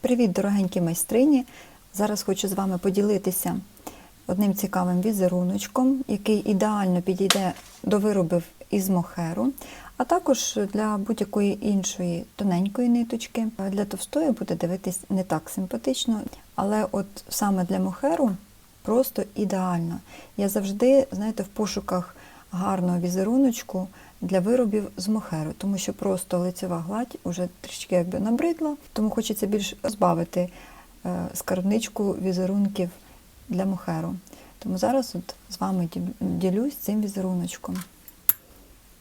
Привіт, дорогенькі майстрині! Зараз хочу з вами поділитися одним цікавим візеруночком, який ідеально підійде до виробів із мохеру, а також для будь-якої іншої тоненької ниточки. Для товстої буде дивитись не так симпатично, але от саме для мохеру просто ідеально. Я завжди, знаєте, в пошуках гарного візеруночку для виробів з мохеру, тому що просто лицева гладь вже трішки якби набридла, тому хочеться більш збавити е, скарбничку візерунків для мохеру. Тому зараз от з вами ділюсь цим візеруночком.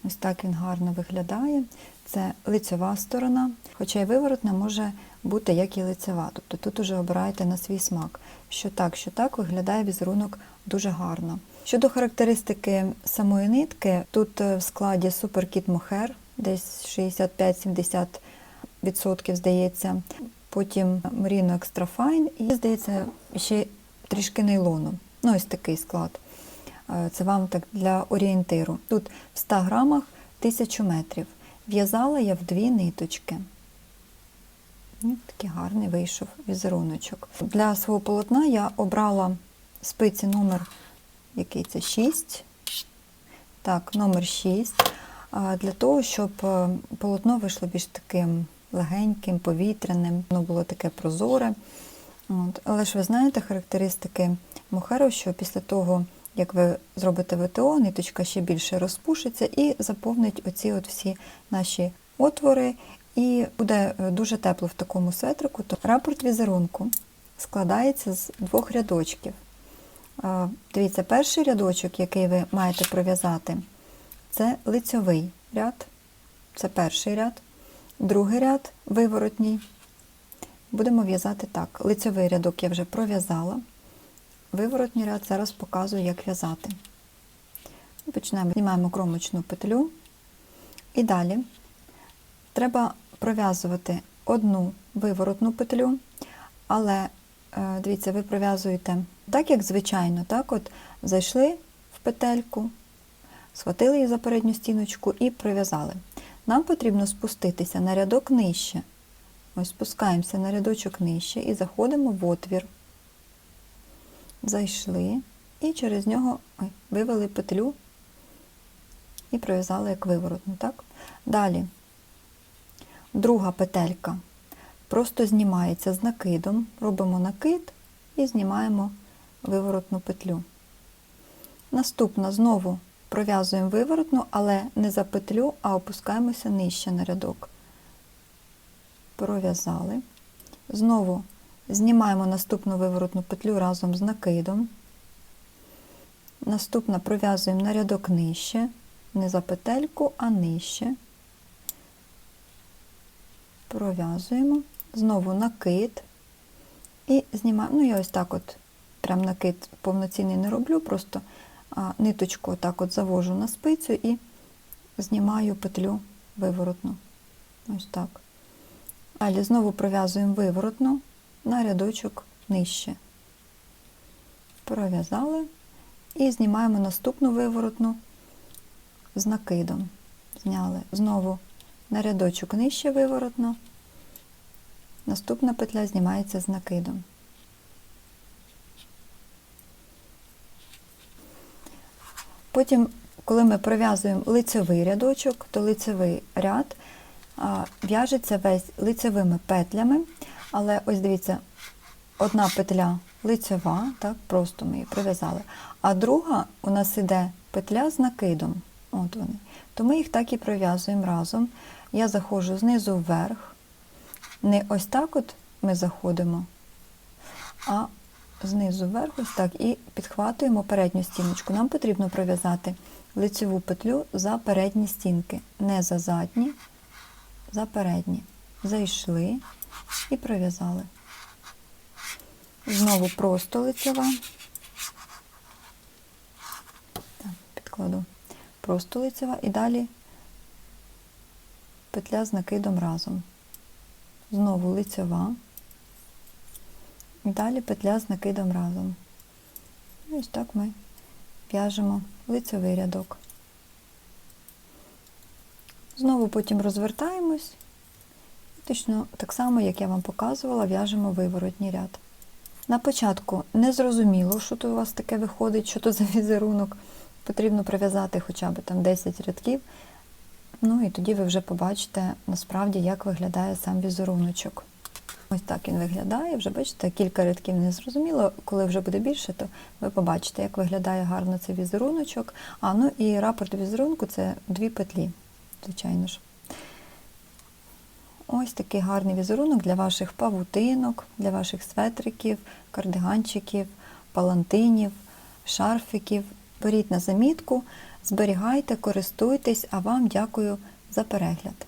Ось так він гарно виглядає. Це лицева сторона, хоча й виворотна може бути як і лицева. Тобто тут уже обираєте на свій смак. Що так, що так виглядає візерунок дуже гарно. Щодо характеристики самої нитки, тут е, в складі суперкіт мохер, десь 65-70% здається. Потім Merino Extra Fine і, здається, ще трішки нейлону. Ну, ось такий склад. Е, Це вам так для орієнтиру. Тут в 100 грамах 1000 метрів. В'язала я в дві ниточки. Такий гарний вийшов візеруночок. Для свого полотна я обрала спиці номер, який це 6. Так, номер 6. Для того, щоб е, полотно вийшло більш таким легеньким, повітряним, воно було таке прозоре. От. Але ж ви знаєте характеристики мохеру, що після того, як ви зробите ВТО, ниточка ще більше розпушиться і заповнить оці от всі наші отвори, і буде е, дуже тепло в такому светрику. То рапорт візерунку складається з двох рядочків. Е, Дивіться, перший рядочок, який ви маєте пров'язати, це лицьовий ряд, це перший ряд. Другий ряд виворотній. Будемо в'язати так. Лицьовий рядок я вже пров'язала. Виворотній ряд зараз показую, як в'язати. Починаємо, знімаємо кромочну петлю. І далі треба пров'язувати одну виворотну петлю, але е, дивіться, ви пров'язуєте так, як звичайно, так от зайшли в петельку, схватили її за передню стіночку і пров'язали. Нам потрібно спуститися на рядок нижче. Ось спускаємося на рядочок нижче і заходимо в отвір. Зайшли і через нього ой, вивели петлю і пров'язали як виворотну. Так? Далі друга петелька просто знімається з накидом, робимо накид і знімаємо виворотну петлю. Наступна знову пров'язуємо виворотну, але не за петлю, а опускаємося нижче на рядок. Пров'язали. Знову знімаємо наступну виворотну петлю разом з накидом. Наступна пров'язуємо на рядок нижче, не за петельку, а нижче. Пров'язуємо. Знову накид. І знімаємо. Ну, я ось так от, прям накид повноцінний не роблю, просто ниточку отак от завожу на спицю і знімаю петлю виворотну. Ось так. Далі знову пров'язуємо виворотну на рядочок нижче. Пров'язали і знімаємо наступну виворотну з накидом. Зняли знову на рядочок нижче виворотно. Наступна петля знімається з накидом. Потім, коли ми пров'язуємо лицевий рядочок, то лицевий ряд в'яжеться весь лицевими петлями, але ось дивіться, одна петля лицева, так, просто ми її пров'язали, а друга у нас іде петля з накидом. От вони. То ми їх так і пров'язуємо разом. Я заходжу знизу вверх. Не ось так от ми заходимо, а знизу вверх ось так і підхватуємо передню стіночку. Нам потрібно пров'язати лицеву петлю за передні стінки, не за задні, за передні. Зайшли і пров'язали. Знову просто лицева. Так, підкладу. Просто лицева і далі петля з накидом разом. Знову лицева. Далі петля з накидом разом. Ось так ми в'яжемо лицевий рядок. Знову потім розвертаємось Точно так само, як я вам показувала, в'яжемо виворотній ряд. На початку не зрозуміло, що то у вас таке виходить, що то за візерунок. Потрібно прив'язати хоча б там 10 рядків. Ну і тоді ви вже побачите насправді, як виглядає сам візеруночок. Ось так він виглядає. Вже бачите, кілька рядків не зрозуміло. Коли вже буде більше, то ви побачите, як виглядає гарно цей візеруночок. А ну і рапорт візерунку це дві петлі, звичайно ж. Ось такий гарний візерунок для ваших павутинок, для ваших светриків, кардиганчиків, палантинів, шарфиків. Беріть на замітку, зберігайте, користуйтесь, а вам дякую за перегляд.